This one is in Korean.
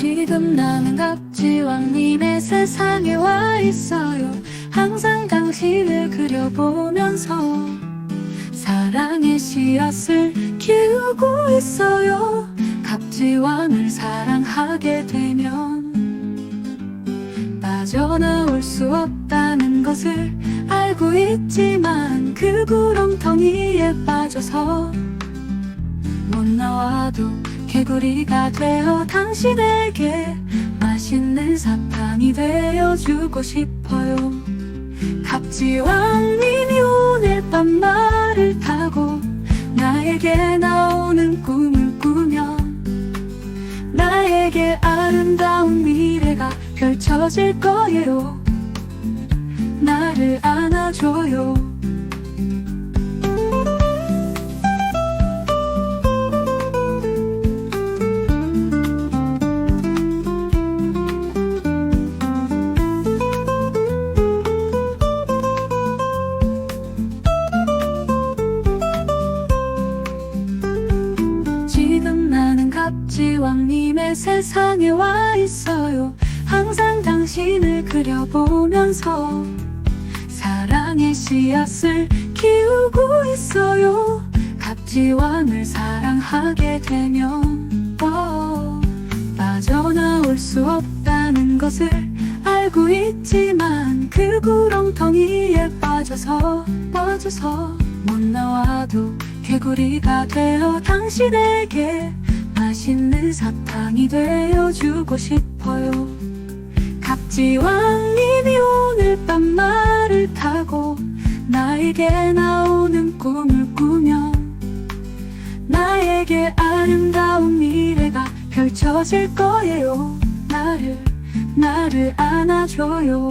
지금 나는 갑지왕님의 세상에 와 있어요. 항상 당신을 그려보면서 사랑의 씨앗을 키우고 있어요. 갑지왕을 사랑하게 되면 빠져나올 수 없다는 것을 알고 있지만 그 구렁텅이에 빠져서 못 나와도 개구리가 되어 당신에게 맛있는 사탕이 되어주고 싶어요. 갑지왕님이 오늘 밤 말을 타고 나에게 나오는 꿈을 꾸면 나에게 아름다운 미래가 펼쳐질 거예요. 나를 안아줘요 나는 갑지왕님의 세상에 와 있어요. 항상 당신을 그려보면서 사랑의 씨앗을 키우고 있어요. 갑지왕을 사랑하게 되면 어, 빠져나올 수 없다는 것을 알고 있지만 그 구렁텅이에 빠져서 빠져서 못 나와도 개구리가 되어 당신에게 맛있는 사탕이 되어주고 싶어요. 갑지왕님이 오늘 밤 말을 타고 나에게 나오는 꿈을 꾸며 나에게 아름다운 미래가 펼쳐질 거예요. 나를 나를 안아줘요